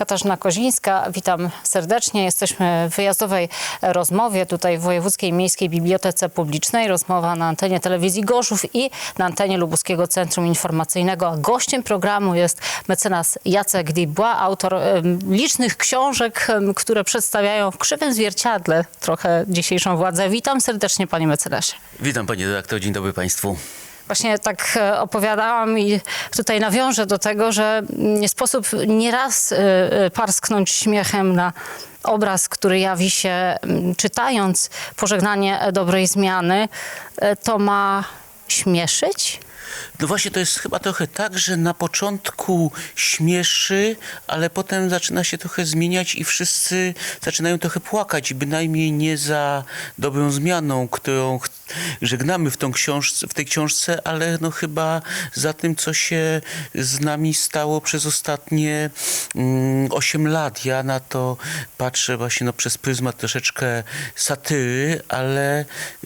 Katarzyna Kozińska, witam serdecznie. Jesteśmy w wyjazdowej rozmowie tutaj w Wojewódzkiej Miejskiej Bibliotece Publicznej. Rozmowa na antenie telewizji Gorzów i na antenie Lubuskiego Centrum Informacyjnego. A gościem programu jest mecenas Jacek Dubois, autor licznych książek, które przedstawiają w krzywym zwierciadle trochę dzisiejszą władzę. Witam serdecznie panie mecenasie. Witam panie redaktor, dzień dobry państwu. Właśnie tak e, opowiadałam i tutaj nawiążę do tego, że nie sposób nieraz e, e, parsknąć śmiechem na obraz, który jawi się czytając pożegnanie dobrej zmiany. To ma śmieszyć? No właśnie to jest chyba trochę tak, że na początku śmieszy, ale potem zaczyna się trochę zmieniać i wszyscy zaczynają trochę płakać, bynajmniej nie za dobrą zmianą, którą ch- żegnamy w, tą książce, w tej książce, ale no chyba za tym, co się z nami stało przez ostatnie mm, 8 lat. Ja na to patrzę właśnie no, przez pryzmat troszeczkę satyry, ale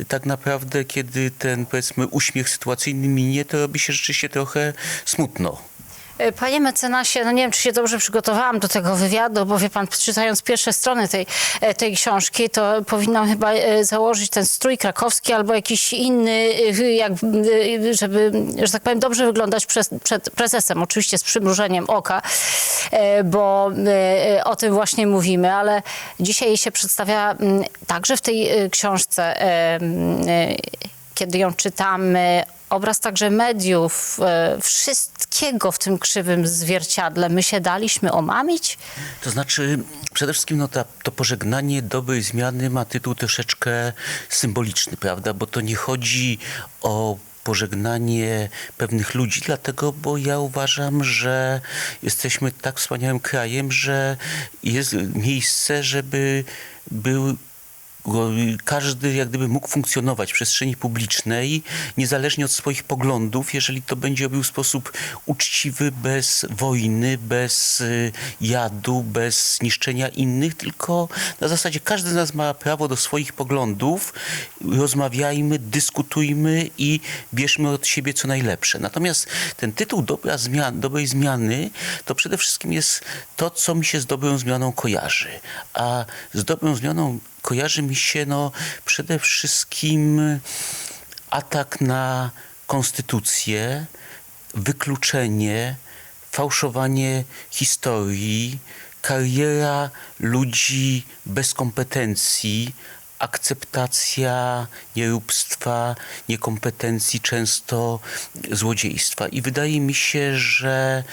tak naprawdę, kiedy ten powiedzmy uśmiech sytuacyjny minie, to robi się rzeczywiście trochę smutno. E, Panie mecenasie, no nie wiem, czy się dobrze przygotowałam do tego wywiadu, bo wie pan, czytając pierwsze strony tej, e, tej książki, to powinnam chyba e, założyć ten strój krakowski albo jakiś inny, jak, żeby, że tak powiem, dobrze wyglądać przed, przed prezesem. Oczywiście z przymrużeniem oka, bo o tym właśnie mówimy, ale dzisiaj się przedstawia mm, także w tej książce, mm, kiedy ją czytamy, obraz także mediów, e, wszystkiego w tym krzywym zwierciadle. My się daliśmy omamić? To znaczy, przede wszystkim no, to pożegnanie dobrej zmiany ma tytuł troszeczkę symboliczny, prawda? Bo to nie chodzi o pożegnanie pewnych ludzi, dlatego, bo ja uważam, że jesteśmy tak wspaniałym krajem, że jest miejsce, żeby był każdy jak gdyby mógł funkcjonować w przestrzeni publicznej, niezależnie od swoich poglądów, jeżeli to będzie robił w sposób uczciwy, bez wojny, bez y, jadu, bez niszczenia innych, tylko na zasadzie każdy z nas ma prawo do swoich poglądów, rozmawiajmy, dyskutujmy i bierzmy od siebie co najlepsze. Natomiast ten tytuł Dobra zmian, dobrej zmiany to przede wszystkim jest to, co mi się z dobrą zmianą kojarzy. A z dobrą zmianą kojarzy mi się no, przede wszystkim atak na konstytucję, wykluczenie, fałszowanie historii, kariera ludzi bez kompetencji, akceptacja nieróbstwa, niekompetencji, często złodziejstwa. I wydaje mi się, że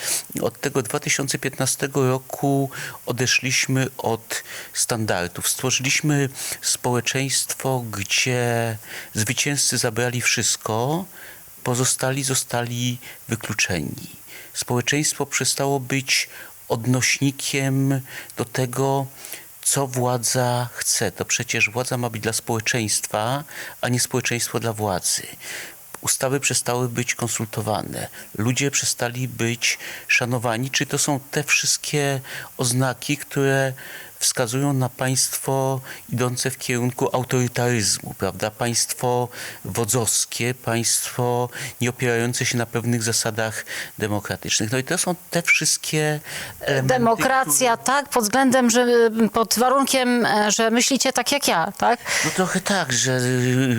od tego 2015 roku odeszliśmy od standardów. Stworzyliśmy społeczeństwo, gdzie zwycięzcy zabrali wszystko, pozostali zostali wykluczeni. Społeczeństwo przestało być odnośnikiem do tego, co władza chce. To przecież władza ma być dla społeczeństwa, a nie społeczeństwo dla władzy. Ustawy przestały być konsultowane, ludzie przestali być szanowani. Czy to są te wszystkie oznaki, które wskazują na państwo idące w kierunku autorytaryzmu, prawda? Państwo wodzowskie, państwo nie opierające się na pewnych zasadach demokratycznych. No i to są te wszystkie elementy, Demokracja, tak, pod względem, że pod warunkiem, że myślicie tak jak ja, tak? No trochę tak, że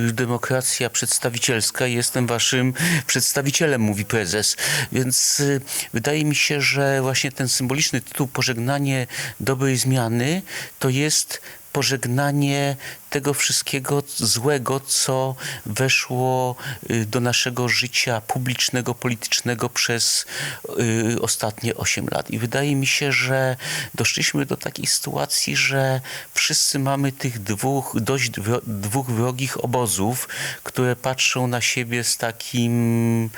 y, demokracja przedstawicielska, jestem waszym przedstawicielem, mówi prezes. Więc y, wydaje mi się, że właśnie ten symboliczny tytuł Pożegnanie dobrej zmiany to jest pożegnanie tego wszystkiego złego, co weszło y, do naszego życia publicznego, politycznego przez y, ostatnie 8 lat. I wydaje mi się, że doszliśmy do takiej sytuacji, że wszyscy mamy tych dwóch, dość dwóch wrogich obozów, które patrzą na siebie z takim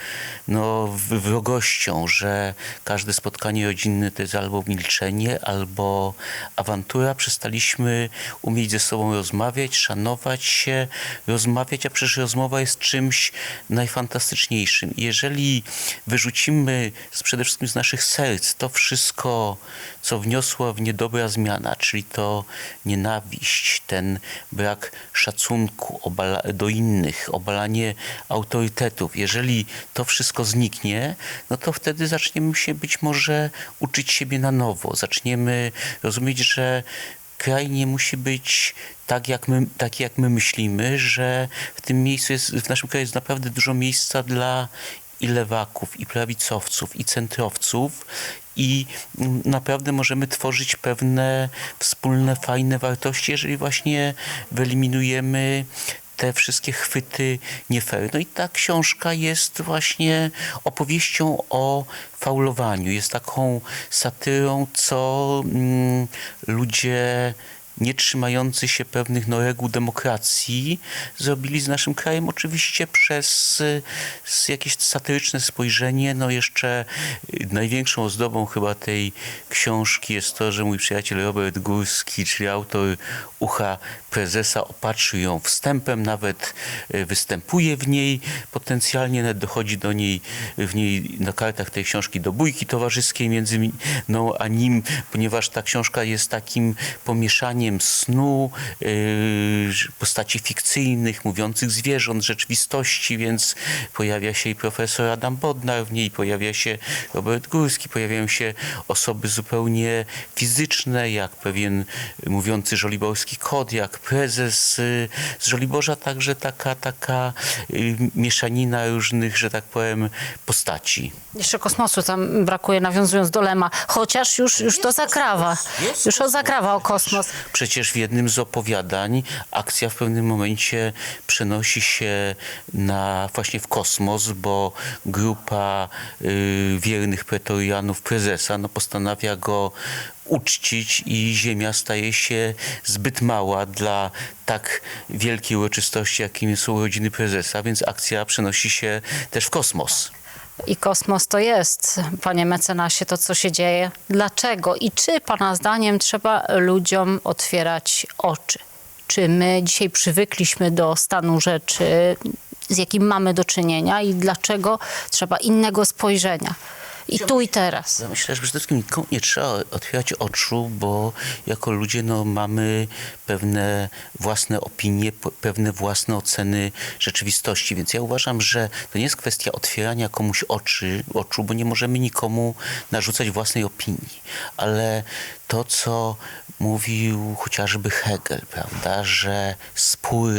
no, wrogością, że każde spotkanie rodzinne to jest albo milczenie, albo awantura. Przestaliśmy umieć ze sobą rozmawiać, szanować się, rozmawiać, a przecież rozmowa jest czymś najfantastyczniejszym. Jeżeli wyrzucimy przede wszystkim z naszych serc to wszystko, co wniosła w nie dobra zmiana, czyli to nienawiść, ten brak szacunku do innych, obalanie autorytetów, jeżeli to wszystko zniknie, no to wtedy zaczniemy się być może uczyć siebie na nowo. Zaczniemy rozumieć, że kraj nie musi być tak jak, my, tak, jak my myślimy, że w tym miejscu jest, w naszym kraju jest naprawdę dużo miejsca dla i lewaków, i prawicowców, i centrowców. I naprawdę możemy tworzyć pewne wspólne, fajne wartości, jeżeli właśnie wyeliminujemy te wszystkie chwyty nie fair. No i ta książka jest właśnie opowieścią o faulowaniu. Jest taką satyrą, co mm, ludzie nie trzymający się pewnych no, reguł demokracji zrobili z naszym krajem oczywiście przez jakieś satyryczne spojrzenie. No jeszcze y, największą ozdobą chyba tej książki jest to, że mój przyjaciel Robert Górski, czyli autor Ucha Prezesa, opatrzył ją wstępem, nawet y, występuje w niej, potencjalnie nawet dochodzi do niej w niej na kartach tej książki do bójki towarzyskiej między mną a nim, ponieważ ta książka jest takim pomieszaniem snu, yy, postaci fikcyjnych, mówiących zwierząt, rzeczywistości, więc pojawia się i profesor Adam Bodnar w niej, pojawia się Robert Górski, pojawiają się osoby zupełnie fizyczne, jak pewien mówiący żoliborski kod, jak prezes yy, z Żoliborza, także taka, taka yy, mieszanina różnych, że tak powiem, postaci. Jeszcze kosmosu tam brakuje, nawiązując do Lema. Chociaż już, już to zakrawa. Już to zakrawa o kosmos. Przecież w jednym z opowiadań akcja w pewnym momencie przenosi się na właśnie w kosmos, bo grupa y, wiernych pretorianów prezesa no, postanawia go uczcić i ziemia staje się zbyt mała dla tak wielkiej uroczystości, jakim są urodziny prezesa, więc akcja przenosi się też w kosmos. I kosmos to jest, panie mecenasie, to co się dzieje. Dlaczego i czy pana zdaniem trzeba ludziom otwierać oczy? Czy my dzisiaj przywykliśmy do stanu rzeczy, z jakim mamy do czynienia i dlaczego trzeba innego spojrzenia? I tu i teraz. Ja myślę, że przede wszystkim nikomu nie trzeba otwierać oczu, bo jako ludzie no, mamy pewne własne opinie, pewne własne oceny rzeczywistości. Więc ja uważam, że to nie jest kwestia otwierania komuś oczy, oczu, bo nie możemy nikomu narzucać własnej opinii. Ale to, co mówił chociażby Hegel, prawda, że spór,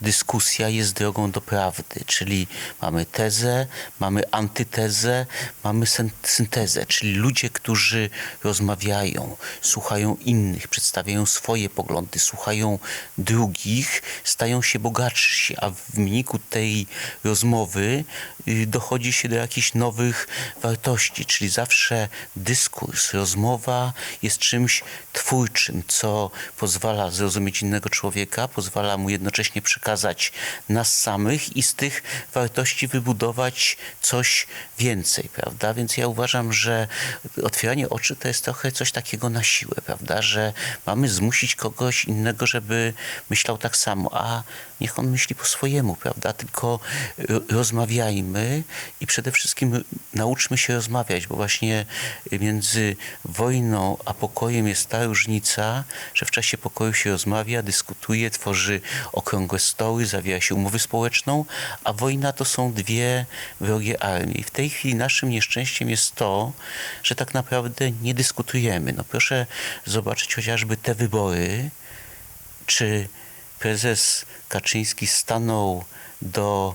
dyskusja jest drogą do prawdy, czyli mamy tezę, mamy antytezę, mamy syn- syntezę, czyli ludzie, którzy rozmawiają, słuchają innych, przedstawiają swoje poglądy, słuchają drugich, stają się bogatsi, a w wyniku tej rozmowy y, dochodzi się do jakichś nowych wartości, czyli zawsze dyskurs, rozmowa jest czymś twórczym, co pozwala zrozumieć innego człowieka, pozwala mu jednocześnie przekazać nas samych i z tych wartości wybudować coś więcej, prawda? Więc ja uważam, że otwieranie oczy to jest trochę coś takiego na siłę, prawda? Że mamy zmusić kogoś innego, żeby myślał tak samo, a niech on myśli po swojemu, prawda? Tylko ro- rozmawiajmy i przede wszystkim nauczmy się rozmawiać, bo właśnie między wojną a pokojem jest ta różnica, że w czasie pokoju się rozmawia, dyskutuje, tworzy okrągłe stoły, zawiera się umowę społeczną, a wojna to są dwie wrogie armie. I w tej chwili naszym nieszczęściem jest to, że tak naprawdę nie dyskutujemy. No proszę zobaczyć chociażby te wybory, czy prezes Kaczyński stanął do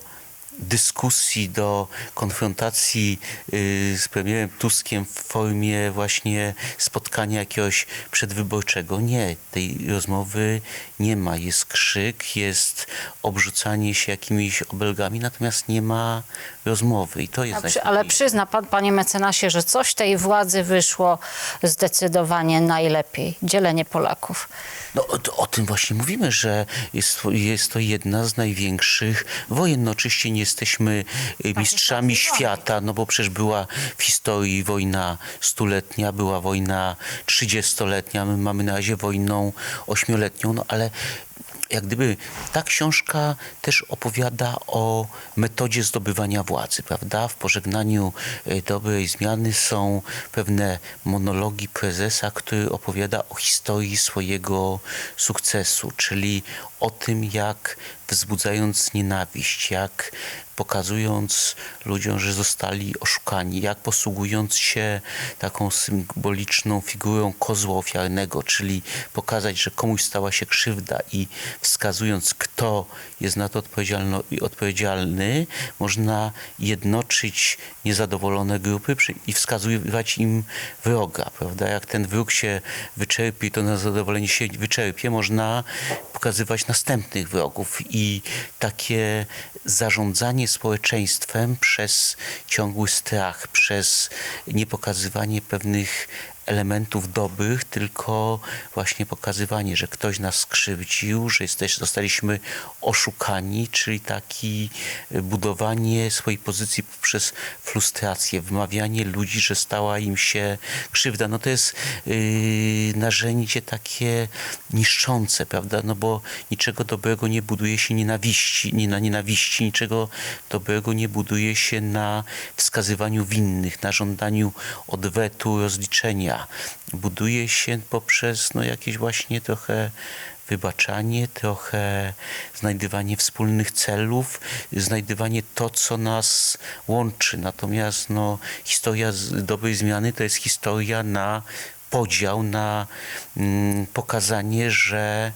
dyskusji, do konfrontacji y, z premierem Tuskiem w formie właśnie spotkania jakiegoś przedwyborczego. Nie, tej rozmowy nie ma. Jest krzyk, jest obrzucanie się jakimiś obelgami, natomiast nie ma rozmowy i to jest przy, ale przyzna pan, panie mecenasie, że coś tej władzy wyszło zdecydowanie najlepiej. Dzielenie Polaków. No o, o tym właśnie mówimy, że jest, jest to jedna z największych wojen. No oczywiście nie jesteśmy y, mistrzami wojny. świata, no bo przecież była w historii wojna stuletnia, była wojna 30-letnia, my mamy na razie wojną ośmioletnią, no ale jak gdyby ta książka też opowiada o metodzie zdobywania władzy, prawda? W pożegnaniu e, dobrej zmiany są pewne monologi prezesa, który opowiada o historii swojego sukcesu, czyli o tym, jak wzbudzając nienawiść, jak pokazując ludziom, że zostali oszukani, jak posługując się taką symboliczną figurą kozła ofiarnego, czyli pokazać, że komuś stała się krzywda i wskazując, kto jest na to odpowiedzialny, można jednoczyć niezadowolone grupy i wskazywać im wroga, prawda? Jak ten wróg się wyczerpie, to na zadowolenie się wyczerpie, można pokazywać następnych wrogów i takie zarządzanie społeczeństwem przez ciągły strach, przez niepokazywanie pewnych elementów dobrych, tylko właśnie pokazywanie, że ktoś nas skrzywdził, że jesteś, zostaliśmy oszukani, czyli taki y, budowanie swojej pozycji poprzez frustrację, wymawianie ludzi, że stała im się krzywda. No to jest yy, narzędzie takie niszczące, prawda? No bo niczego dobrego nie buduje się nienawiści, nie na nienawiści, niczego dobrego nie buduje się na wskazywaniu winnych, na żądaniu odwetu, rozliczenia. Buduje się poprzez no, jakieś właśnie trochę wybaczanie, trochę znajdywanie wspólnych celów, znajdywanie to, co nas łączy. Natomiast no, historia dobrej zmiany to jest historia na podział, na mm, pokazanie, że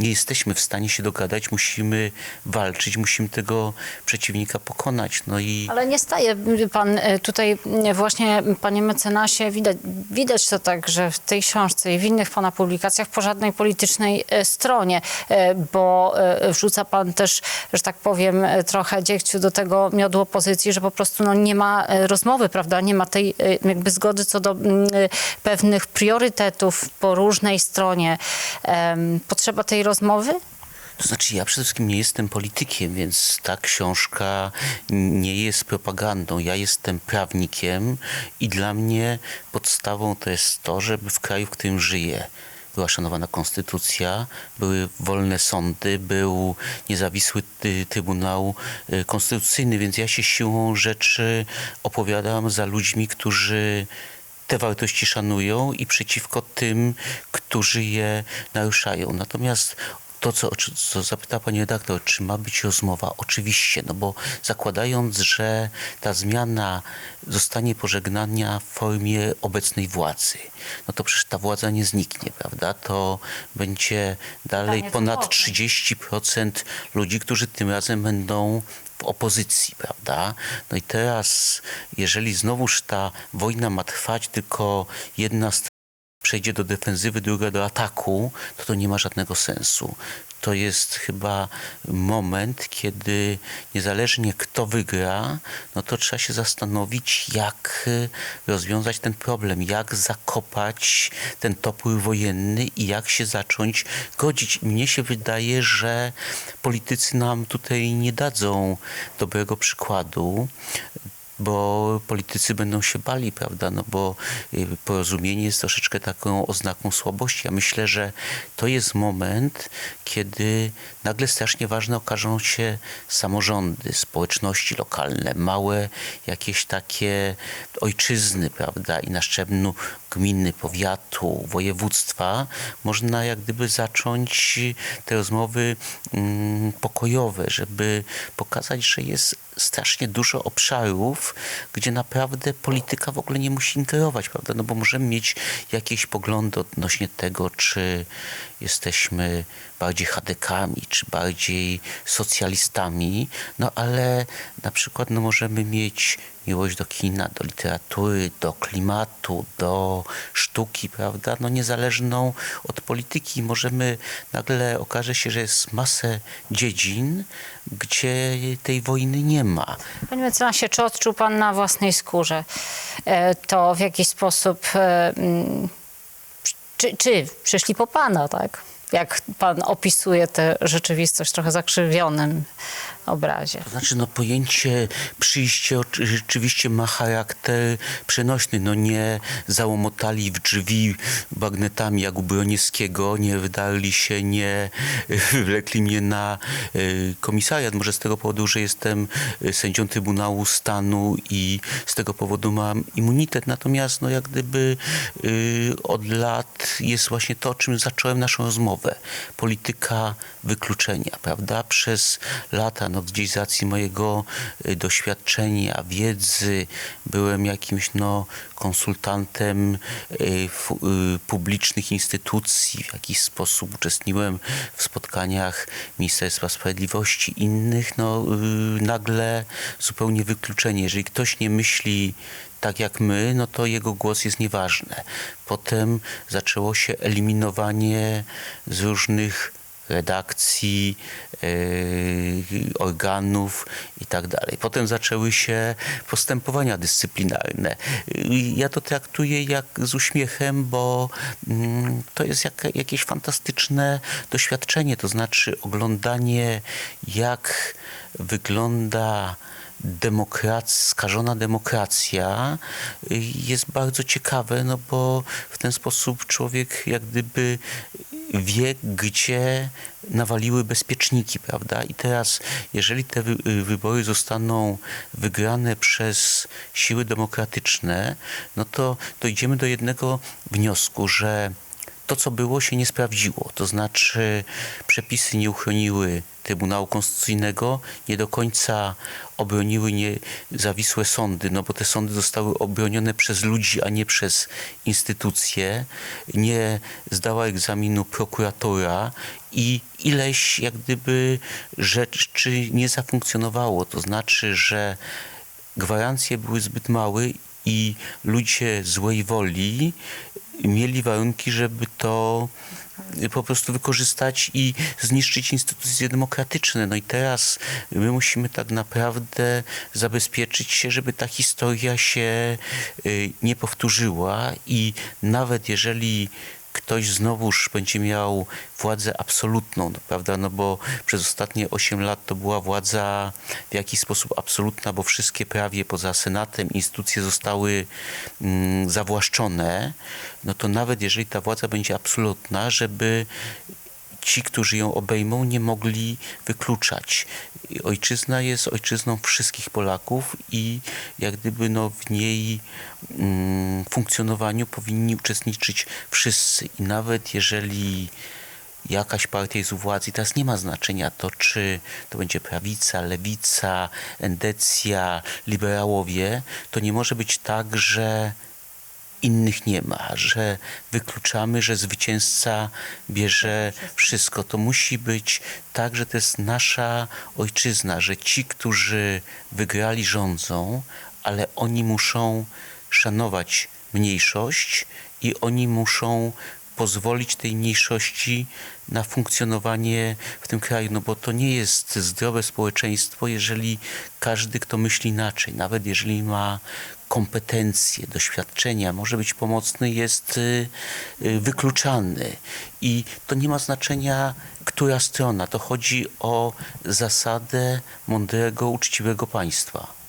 nie jesteśmy w stanie się dogadać, musimy walczyć, musimy tego przeciwnika pokonać. No i Ale nie staje pan e, tutaj e, właśnie, panie mecenasie, widać, widać to tak, że w tej książce i w innych pana publikacjach po żadnej politycznej e, stronie, bo wrzuca pan też, że tak powiem, trochę dziegciu do tego miodu opozycji, że po prostu no, nie ma rozmowy, prawda, nie ma tej jakby zgody co do mm, pewnych priorytetów po różnej stronie. Potrzeba tej rozmowy? To znaczy, ja przede wszystkim nie jestem politykiem, więc ta książka nie jest propagandą. Ja jestem prawnikiem i dla mnie podstawą to jest to, żeby w kraju, w którym żyję, była szanowana konstytucja, były wolne sądy, był niezawisły Trybunał y, Konstytucyjny, więc ja się siłą rzeczy opowiadam za ludźmi, którzy te wartości szanują i przeciwko tym, którzy je naruszają. Natomiast to, co, co zapytała pani redaktor, czy ma być rozmowa? Oczywiście, no bo zakładając, że ta zmiana zostanie pożegnania w formie obecnej władzy, no to przecież ta władza nie zniknie, prawda? To będzie dalej Pytanie, ponad potem? 30% ludzi, którzy tym razem będą opozycji, prawda? No i teraz, jeżeli znowuż ta wojna ma trwać, tylko jedna strona przejdzie do defensywy, druga do ataku, to to nie ma żadnego sensu. To jest chyba moment, kiedy niezależnie kto wygra, no to trzeba się zastanowić, jak y, rozwiązać ten problem, jak zakopać ten topór wojenny i jak się zacząć godzić. Mnie się wydaje, że politycy nam tutaj nie dadzą dobrego przykładu bo politycy będą się bali, prawda? No bo y, porozumienie jest troszeczkę taką oznaką słabości. Ja myślę, że to jest moment, kiedy nagle strasznie ważne okażą się samorządy, społeczności lokalne, małe jakieś takie ojczyzny, prawda? I na szczeblu gminy, powiatu, województwa można jak gdyby zacząć te rozmowy mm, pokojowe, żeby pokazać, że jest strasznie dużo obszarów, gdzie naprawdę polityka w ogóle nie musi ingerować, prawda? No bo możemy mieć jakieś poglądy odnośnie tego, czy jesteśmy bardziej chadekami, czy bardziej socjalistami, no ale na przykład no możemy mieć miłość do kina, do literatury, do klimatu, do sztuki, prawda? No niezależną od polityki. Możemy, nagle okaże się, że jest masę dziedzin, gdzie tej wojny nie ma. Panie mecenasie, czy odczuł pan na własnej skórze e, to, w jaki sposób, e, czy, czy przyszli po pana, tak? Jak pan opisuje tę rzeczywistość trochę zakrzywionym obrazie. To znaczy, no pojęcie przyjście rzeczywiście ma charakter przenośny. No nie załomotali w drzwi bagnetami jak u nie wydarli się, nie wlekli mnie na y, komisariat. Może z tego powodu, że jestem y, sędzią Trybunału Stanu i z tego powodu mam immunitet. Natomiast no jak gdyby y, od lat jest właśnie to, o czym zacząłem naszą rozmowę. Polityka wykluczenia, prawda? Przez lata, no racji mojego y, doświadczenia, wiedzy, byłem jakimś no konsultantem y, y, publicznych instytucji, w jakiś sposób uczestniczyłem w spotkaniach Ministerstwa Sprawiedliwości, innych, no nagle zupełnie wykluczenie. Jeżeli ktoś nie myśli tak jak my, no to jego głos jest nieważny. Potem zaczęło się eliminowanie z różnych redakcji, yy, organów i tak. Potem zaczęły się postępowania dyscyplinarne. Ja to traktuję jak z uśmiechem, bo mm, to jest jak, jakieś fantastyczne doświadczenie, to znaczy oglądanie jak wygląda demokracja, skażona demokracja y, jest bardzo ciekawe, no bo w ten sposób człowiek jak gdyby wie, gdzie nawaliły bezpieczniki, prawda? I teraz, jeżeli te y, wybory zostaną wygrane przez siły demokratyczne, no to dojdziemy do jednego wniosku, że to, co było, się nie sprawdziło. To znaczy, przepisy nie uchroniły Trybunału Konstytucyjnego, nie do końca obroniły niezawisłe sądy, no bo te sądy zostały obronione przez ludzi, a nie przez instytucje. Nie zdała egzaminu prokuratora i ileś jak gdyby rzeczy nie zafunkcjonowało. To znaczy, że gwarancje były zbyt małe i ludzie złej woli mieli warunki, żeby to po prostu wykorzystać i zniszczyć instytucje demokratyczne. No i teraz my musimy tak naprawdę zabezpieczyć się, żeby ta historia się y, nie powtórzyła i nawet jeżeli ktoś znowuż będzie miał władzę absolutną, prawda? No bo przez ostatnie 8 lat to była władza w jakiś sposób absolutna, bo wszystkie prawie poza Senatem instytucje zostały mm, zawłaszczone, no to nawet jeżeli ta władza będzie absolutna, żeby ci, którzy ją obejmą, nie mogli wykluczać. Ojczyzna jest ojczyzną wszystkich Polaków i jak gdyby no w jej mm, funkcjonowaniu powinni uczestniczyć wszyscy. I nawet jeżeli jakaś partia jest u władzy, teraz nie ma znaczenia to, czy to będzie prawica, lewica, endecja, liberałowie, to nie może być tak, że innych nie ma, że wykluczamy, że zwycięzca bierze wszystko. To musi być tak, że to jest nasza ojczyzna, że ci, którzy wygrali, rządzą, ale oni muszą szanować mniejszość i oni muszą pozwolić tej mniejszości na funkcjonowanie w tym kraju, no bo to nie jest zdrowe społeczeństwo, jeżeli każdy, kto myśli inaczej, nawet jeżeli ma kompetencje, doświadczenia, może być pomocny, jest y, y, wykluczany. I to nie ma znaczenia, która strona. To chodzi o zasadę mądrego, uczciwego państwa.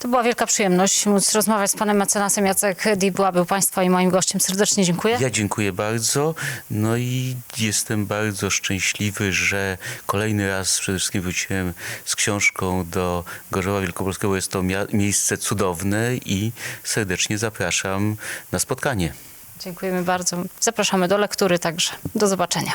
To była wielka przyjemność móc rozmawiać z panem mecenasem Jacek Dibła, był państwa i moim gościem. Serdecznie dziękuję. Ja dziękuję bardzo. No i jestem bardzo szczęśliwy, że kolejny raz przede wszystkim wróciłem z książką do Gorzowa Wielkopolskiego. Jest to miejsce cudowne i serdecznie zapraszam na spotkanie. Dziękujemy bardzo. Zapraszamy do lektury także. Do zobaczenia.